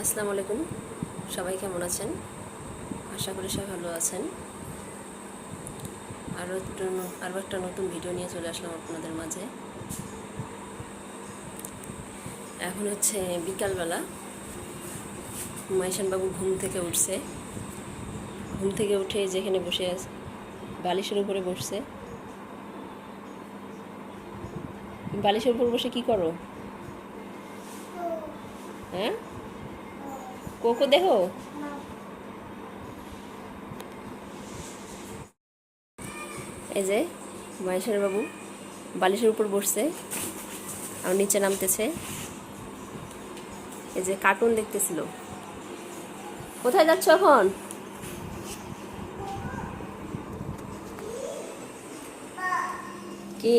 আসসালামু আলাইকুম। সবাই কেমন আছেন? আশা করি সবাই ভালো আছেন। আরও একটু আরও একটা নতুন ভিডিও নিয়ে চলে আসলাম আপনাদের মাঝে। এখন হচ্ছে বিকালবেলা। মাইশানবাবু ঘুম থেকে উঠছে। ঘুম থেকে উঠে যেখানে বসে বালিশের উপরে বসছে। বালিশের উপর বসে কি করো? হ্যাঁ? কোকো দেখো এই যে মহেশ্বর বাবু বালিশের উপর বসছে, আর নিচে নামতেছে। এই যে কার্টুন দেখতেছিল। কোথায় যাচ্ছ এখন? কি?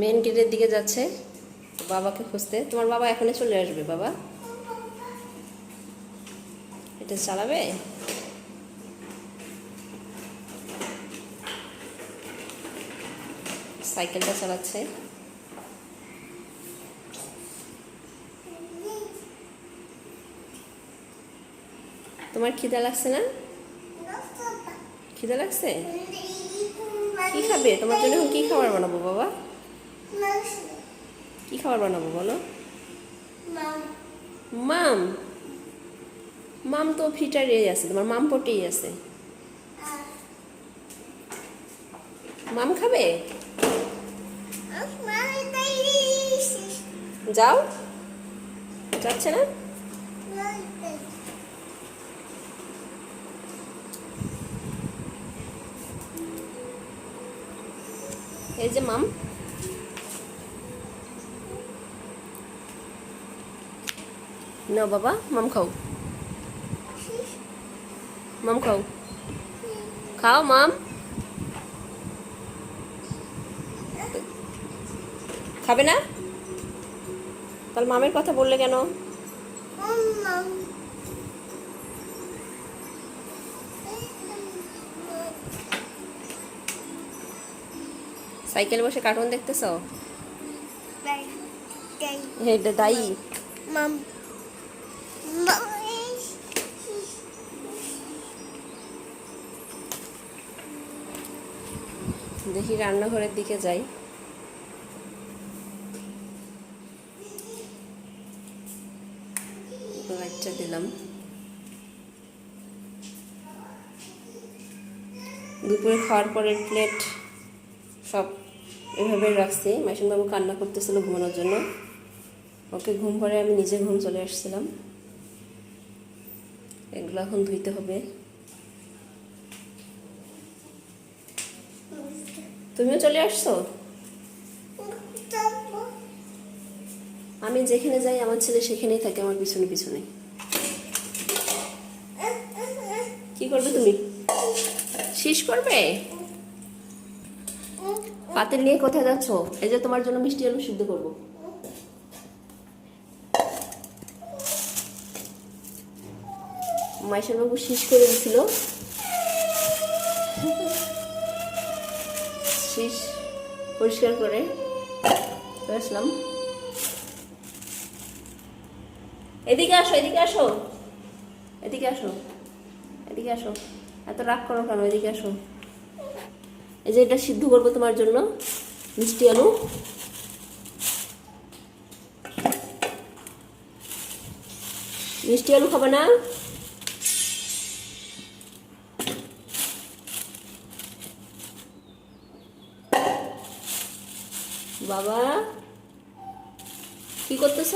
মেন গেটের দিকে যাচ্ছে। বাবাকে খুঁজতে। তোমার বাবা এখনই চলে আসবে, বাবা। এটা চালাবে? সাইকেলটা চালাচ্ছে। তোমার খিদা লাগছে না? খিদা লাগছে? কি খাবে? তোমার জন্য কি খাবার বানাবো, বাবা? কি খাবার বানাবো বলো? মাম। মাম? তো ফিটার ফিটারে আছে তোমার মাম পটেই আছে। মাম খাবে? যাও। যাচ্ছে না? এই যে মাম। নাও বাবা মাম খাও মাম খাও খাও মাম খাবে না তাহলে মামের কথা বললে কেন সাইকেল বসে কার্টুন দেখতেছ? দায়ী Mom. দেখি রান্নাঘরের দিকে যাই। লাইটটা দিলাম। দুপুরে খাওয়ার পরের প্লেট সব এভাবে রাখছি। মাইসুনবাবু কান্না করতেছিল ঘুমানোর জন্য। ওকে ঘুম পরে আমি নিজে ঘুম চলে আসছিলাম। এগুলো এখন ধুইতে হবে। তুমিও চলে আসছো? আমি যেখানে যাই, আমার ছেলে সেখানেই থাকে, আমার পিছনে পিছনে। কি করবে তুমি? শেষ করবে? পাতিল নিয়ে কোথায় যাচ্ছ? এই যে তোমার জন্য মিষ্টি আলু সিদ্ধ করব। মাইশার বাবু শেষ করে দিছিল শীষ পরিষ্কার করে আসলাম। এদিকে আসো এদিকে আসো। এদিকে আসো এদিকে আসো। এত রাগ করো কেন? এদিকে আসো। এই যে এটা সিদ্ধ করব তোমার জন্য, মিষ্টি আলু। মিষ্টি আলু খাবে না? বাবা। কি করতেছ?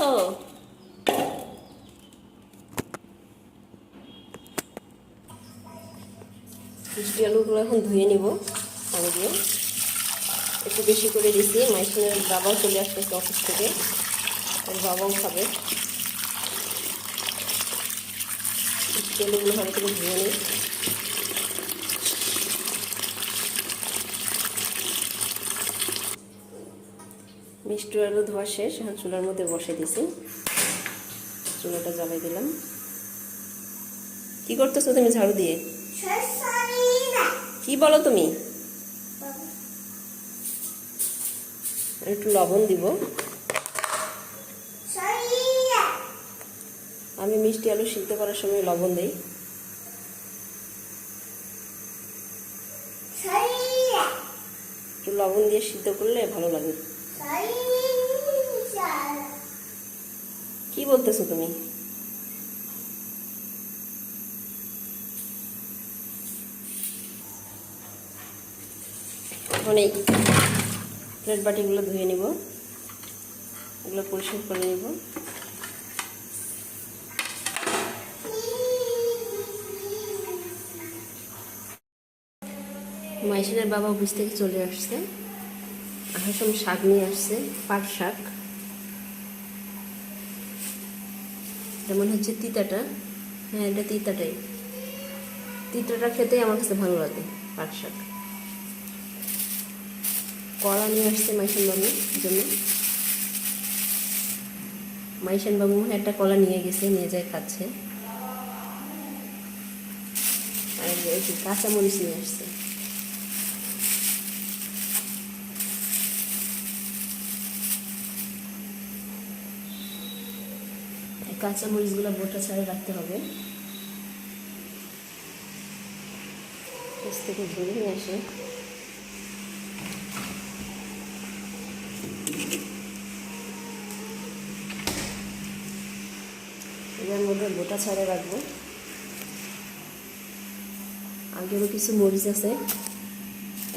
মিষ্টি আলুগুলো এখন ধুয়ে নিব, পানি দিয়ে। একটু বেশি করে দিছি, মাইসুনের বাবাও চলে আসতেছে অফিস থেকে। ওর বাবাও খাবে। মিষ্টি আলুগুলো ভালো করে ধুয়ে নিই। মিষ্টি আলু ধোয়া শেষ, এখন চুলার মধ্যে বসে দিছি। চুলাটা জ্বালাই দিলাম। কি করতেছো তুমি ঝাড়ু দিয়ে? কি বলো তুমি? একটু লবণ দিব। আমি মিষ্টি আলু সিদ্ধ করার সময় লবণ দিই। একটু লবণ দিয়ে সিদ্ধ করলে ভালো লাগে। কি বলতেছো তুমি? এখন এই প্লেট বাটিগুলো ধুয়ে নিব। এগুলো পরিষ্কার করে নিব। মাইশানের বাবা অফিস থেকে চলে আসছে। আসার শাক নিয়ে আসছে, পাট শাক। যেমন হচ্ছে তিতাটা। হ্যাঁ এটা তিতাটাই। তিতাটা খেতেই আমার কাছে ভালো লাগে, পাট শাক। কলা নিয়ে আসছে মাইশান বাবুর জন্য মাইশান বাবু একটা কলা নিয়ে গেছে, নিয়ে যায় খাচ্ছে আর কাঁচামরিচ নিয়ে আসছে এই কাঁচামরিচগুলো বোটা ছাড়া রাখতে হবে। থেকে ধরে নিয়ে আসে। এটার মধ্যে গোটা ছাড়া রাখব। আগেরও কিছু মরিচ আছে,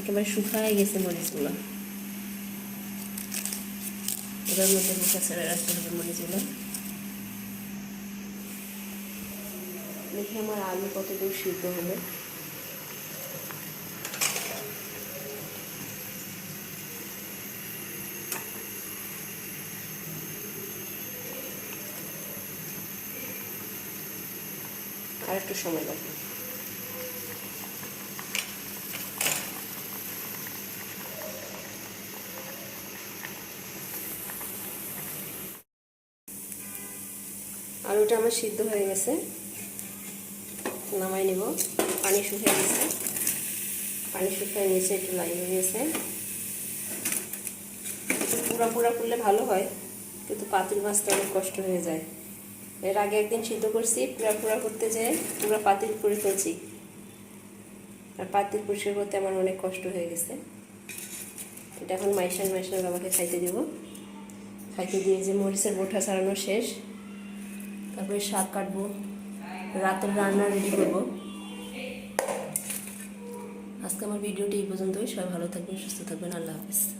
একেবারে শুকায় গেছে মরিচগুলো। এটার মধ্যে গোটা ছাড়া রাখতে হবে মরিচগুলো। দেখি আমার আলু কতদূর সিদ্ধ হবে। আর একটু সময় লাগবে। আলুটা আমার সিদ্ধ হয়ে গেছে। নামাই নিব। পানি শুকিয়ে গেছে। পানি শুকিয়ে নিচে একটু লাইন হয়ে গেছে। পুরা পুরা করলে ভালো হয়, কিন্তু পাতিল মাছটা অনেক কষ্ট হয়ে যায়। এর আগে একদিন সিদ্ধ করছি, পুরা পুরা করতে যেয়ে পুরা পাতিল করে ফেলছি। আর পাতিল পরিষ্কার করতে আমার অনেক কষ্ট হয়ে গেছে। এটা এখন মাইশান মাইশান বাবাকে খাইতে দেব। খাইতে দিয়ে যে মরিচের বোঠা ছাড়ানো শেষ, তারপরে শাক কাটবো। রাতের রান্না রেডি করব। আজকে আমার ভিডিওটি এই পর্যন্তই। সবাই ভালো থাকবেন, সুস্থ থাকবেন। আল্লাহ হাফিজ।